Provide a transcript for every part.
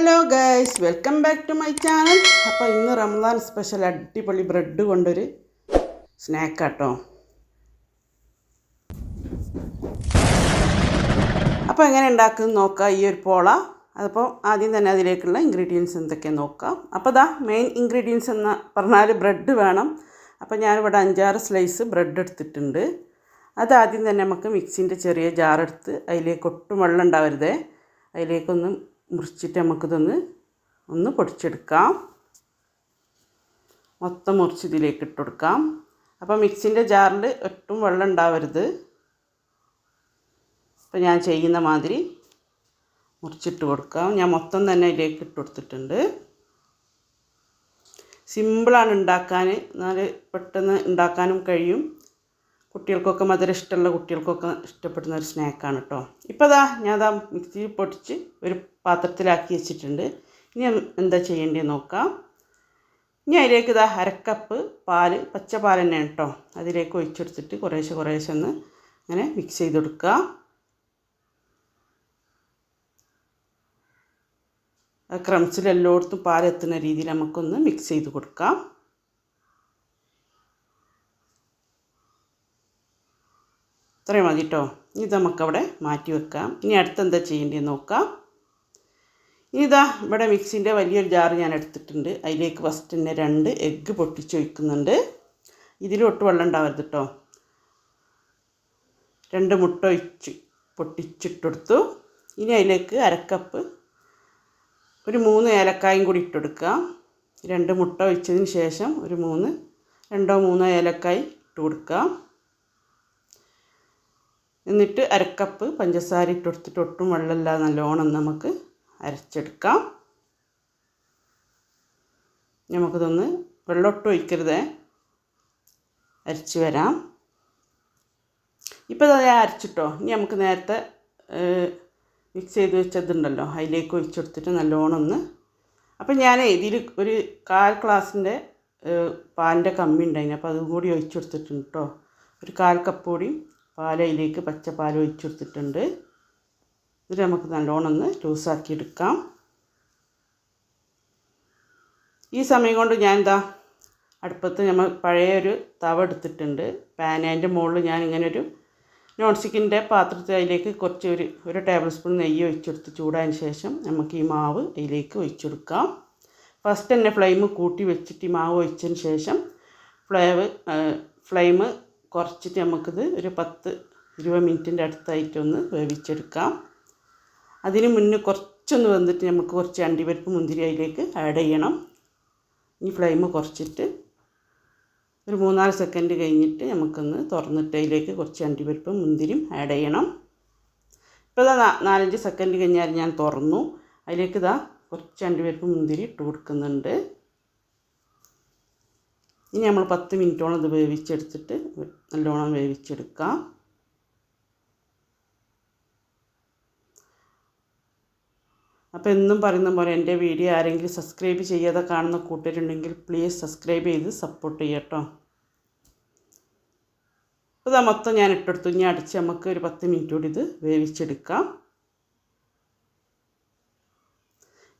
Hello guys welcome back to my channel. അപ്പോൾ ഇന്ന് Ramzan special അടിപൊളി ബ്രെഡ് കൊണ്ടൊരു സ്നാക്കാട്ടോ. അപ്പോൾ എങ്ങനെ ഉണ്ടാക്കുന്നത് നോക്കാം ഈ ഒരു പോള. അതിപ്പോൾ ആദ്യം തന്നെ അതിലേക്കുള്ള ഇൻഗ്രീഡിയൻസ് എന്തൊക്കെയാണ് നോക്കാം. അപ്പോൾ ദാ മെയിൻ ഇൻഗ്രീഡിയൻസ് എന്ന് പറഞ്ഞാൽ ബ്രെഡ് വേണം. അപ്പോൾ ഞാനിവിടെ അഞ്ചാറ് സ്ലൈസ് ബ്രെഡ് എടുത്തിട്ടുണ്ട്. അത് ആദ്യം തന്നെ നമുക്ക് മിക്സിന്റെ ചെറിയ ജാറെടുത്ത് അതിലേക്ക് ഒട്ടും വെള്ളം ഉണ്ടാവരുതേ. അതിലേക്കൊന്ന് മുറിച്ചിട്ട് നമുക്കിതൊന്ന് ഒന്ന് പൊടിച്ചെടുക്കാം. മൊത്തം മുറിച്ച് ഇതിലേക്ക് ഇട്ട് കൊടുക്കാം. അപ്പോൾ മിക്സിന്റെ ജാറിൽ ഒട്ടും വെള്ളം ഉണ്ടാവരുത്. അപ്പോൾ ഞാൻ ചെയ്യുന്ന മാതിരി മുറിച്ചിട്ട് കൊടുക്കാം. ഞാൻ മൊത്തം തന്നെ ഇതിലേക്ക് ഇട്ട് കൊടുത്തിട്ടുണ്ട്. സിമ്പിളാണ് ഉണ്ടാക്കാൻ. എന്നാൽ പെട്ടെന്ന് ഉണ്ടാക്കാനും കഴിയും. കുട്ടികൾക്കൊക്കെ മധുരം ഇഷ്ടമുള്ള കുട്ടികൾക്കൊക്കെ ഇഷ്ടപ്പെടുന്ന ഒരു സ്നാക്കാണ് കേട്ടോ. ഇപ്പോൾ അതാ ഞാൻ അതാ മിക്സിയിൽ പൊടിച്ച് ഒരു പാത്രത്തിലാക്കി വെച്ചിട്ടുണ്ട്. ഇനി എന്താ ചെയ്യേണ്ടത് നോക്കാം. ഇനി അതിലേക്ക് ഇതാ അരക്കപ്പ് പാൽ പച്ച പാൽ തന്നെ കേട്ടോ. അതിലേക്ക് ഒഴിച്ചെടുത്തിട്ട് കുറേശ്ശെ കുറേശ്ശെ ഒന്ന് അങ്ങനെ മിക്സ് ചെയ്ത് കൊടുക്കുക. ക്രംസിൽ എല്ലായിടത്തും പാലെത്തുന്ന രീതിയിൽ നമുക്കൊന്ന് മിക്സ് ചെയ്ത് കൊടുക്കാം. ഇത്രയും മതി കേട്ടോ. ഇത് നമുക്കവിടെ മാറ്റി വെക്കാം. ഇനി അടുത്ത് എന്താ ചെയ്യേണ്ടതെന്ന് നോക്കാം. ഇതാ ഇവിടെ മിക്സിന്റെ വലിയൊരു ജാർ ഞാൻ എടുത്തിട്ടുണ്ട്. അതിലേക്ക് ഫസ്റ്റ് തന്നെ രണ്ട് എഗ്ഗ് പൊട്ടിച്ച് വയ്ക്കുന്നുണ്ട് ഇതിലൊട്ട് വെള്ളം ഉണ്ടാവരുത് കേട്ടോ രണ്ട് മുട്ട ഒഴിച്ച് പൊട്ടിച്ചിട്ടെടുത്തു ഇനി അതിലേക്ക് അരക്കപ്പ് ഒരു മൂന്ന് ഏലക്കായും കൂടി ഇട്ടെടുക്കുക രണ്ട് മുട്ട ഒഴിച്ചതിന് ശേഷം ഒരു മൂന്ന് രണ്ടോ മൂന്നോ ഏലക്കായി ഇട്ട് കൊടുക്കാം എന്നിട്ട് അരക്കപ്പ് പഞ്ചസാര ഇട്ട് കൊടുത്തിട്ട് ഒട്ടും വെള്ളമില്ലാതെ നല്ലോണം നമുക്ക് അരച്ചെടുക്കാം. നമുക്കിതൊന്ന് വെള്ളമൊട്ടും ഒഴിക്കരുതേ. അരച്ച് വരാം. ഇപ്പോൾ അത് അരച്ചിട്ടോ. ഇനി നമുക്ക് നേരത്തെ മിക്സ് ചെയ്ത് വെച്ചതുണ്ടല്ലോ. അതിലേക്ക് ഒഴിച്ചെടുത്തിട്ട് നല്ലോണം ഒന്ന്. അപ്പം ഞാൻ ഇതിൽ ഒരു കാൽ ഗ്ലാസിന്റെ പാലിന്റെ കമ്മി ഉണ്ടായിന്. അപ്പോൾ അതും കൂടി ഒഴിച്ചെടുത്തിട്ടുണ്ട് കേട്ടോ ഒരു കാൽ കപ്പ് കൂടി പാൽ അതിലേക്ക് പച്ചപ്പാൽ ഒഴിച്ചെടുത്തിട്ടുണ്ട് ഇത് നമുക്ക് നല്ലോണം ഒന്ന് ലൂസാക്കി എടുക്കാം. ഈ സമയം കൊണ്ട് ഞാൻ എന്താ അടുപ്പത്ത് നമ്മൾ പഴയൊരു തവ എടുത്തിട്ടുണ്ട്. പാൻ അതിന്റെ മുകളിൽ ഞാൻ ഇങ്ങനെ ഒരു നോൺ സ്റ്റിക്കിന്റെ പാത്രത്തിൽ അതിലേക്ക് കുറച്ച് ഒരു ഒരു ടേബിൾ സ്പൂൺ നെയ്യ് ഒഴിച്ചെടുത്ത് ചൂടായതിന് ശേഷം നമുക്ക് ഈ മാവ് അതിലേക്ക് ഒഴിച്ചെടുക്കാം ഫസ്റ്റ് തന്നെ ഫ്ലെയിം കൂട്ടി വെച്ചിട്ട് ഈ മാവ് ഒഴിച്ചതിന് ശേഷം ഫ്ലേവ് ഫ്ലെയിം കുറച്ചിട്ട് നമുക്കിത് ഒരു പത്ത് ഇരുപത് മിനിറ്റിന്റെ അടുത്തായിട്ടൊന്ന് വേവിച്ചെടുക്കാം. അതിന് മുന്നേ കുറച്ചൊന്ന് വന്നിട്ട് നമുക്ക് കുറച്ച് അണ്ടിപ്പരിപ്പ് മുന്തിരി അതിലേക്ക് ആഡ് ചെയ്യണം. ഈ ഫ്ലെയിം കുറച്ചിട്ട് ഒരു മൂന്നാൽ സെക്കൻഡ് കഴിഞ്ഞിട്ട് നമുക്കൊന്ന് തുറന്നിട്ട് അതിലേക്ക് കുറച്ച് അണ്ടിപ്പരിപ്പും മുന്തിരിയും ആഡ് ചെയ്യണം. ഇപ്പോൾ ഇതാ നാലഞ്ച് സെക്കൻഡ് കഴിഞ്ഞാൽ ഞാൻ തുറന്നു. അതിലേക്ക് ഇതാ കുറച്ച് അണ്ടിപ്പരിപ്പ് മുന്തിരി ഇട്ട് കൊടുക്കുന്നുണ്ട്. ഇനി നമ്മൾ പത്ത് മിനിറ്റോളം ഇത് വേവിച്ചെടുത്തിട്ട് നല്ലോണം വേവിച്ചെടുക്കാം. അപ്പോൾ എന്നും പറയുന്ന പോലെ എന്റെ വീഡിയോ ആരെങ്കിലും സബ്സ്ക്രൈബ് ചെയ്യാതെ കാണുന്ന കൂട്ടരുണ്ടെങ്കിൽ പ്ലീസ് സബ്സ്ക്രൈബ് ചെയ്ത് സപ്പോർട്ട് ചെയ്യട്ടോ അപ്പോൾ ഇതാ മൊത്തം ഞാൻ ഇട്ടെടുത്തു. ഇനി അടിച്ച് നമുക്ക് ഒരു പത്ത് മിനിറ്റ് കൂടി ഇത് വേവിച്ചെടുക്കാം.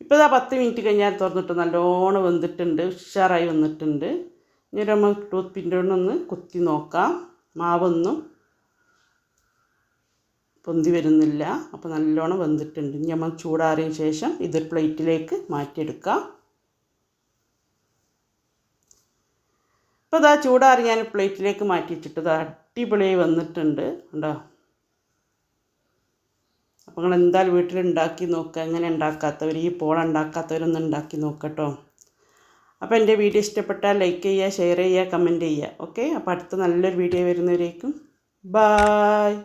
ഇപ്പോൾ ഇതാ പത്ത് മിനിറ്റ് കഴിഞ്ഞാൽ തുറന്നിട്ട് നല്ലോണം വെന്തിട്ടുണ്ട്. ഉഷാറായി വന്നിട്ടുണ്ട്. ഇനി ഒരു നമ്മൾ ടൂത്ത് പിന്റെ കൊണ്ടൊന്ന് കുത്തി നോക്കാം. മാവൊന്നും പൊന്തി വരുന്നില്ല. അപ്പോൾ നല്ലോണം വെന്തിട്ടുണ്ട്. ഇനി നമ്മൾ ചൂടാറിയ ശേഷം ഇതൊരു പ്ലേറ്റിലേക്ക് മാറ്റിയെടുക്കാം. ഇപ്പോൾ ഇതാ ചൂടാറി ഞാൻ പ്ലേറ്റിലേക്ക് മാറ്റി വെച്ചിട്ട് ഇത് അടിപൊളിയായി വന്നിട്ടുണ്ട്. ഉണ്ടോ അപ്പോൾ നിങ്ങൾ എന്തായാലും വീട്ടിലുണ്ടാക്കി നോക്കുക. എങ്ങനെ ഉണ്ടാക്കാത്തവർ ഈ പോള ഉണ്ടാക്കാത്തവരൊന്നും ഉണ്ടാക്കി നോക്കട്ടോ. അപ്പോൾ എന്റെ വീഡിയോ ഇഷ്ടപ്പെട്ടാൽ ലൈക്ക് ചെയ്യുക ഷെയർ ചെയ്യുക കമന്റ് ചെയ്യുക. ഓക്കെ? അപ്പോൾ അടുത്ത നല്ലൊരു വീഡിയോ വരുന്നവരേക്കും. ബായ്.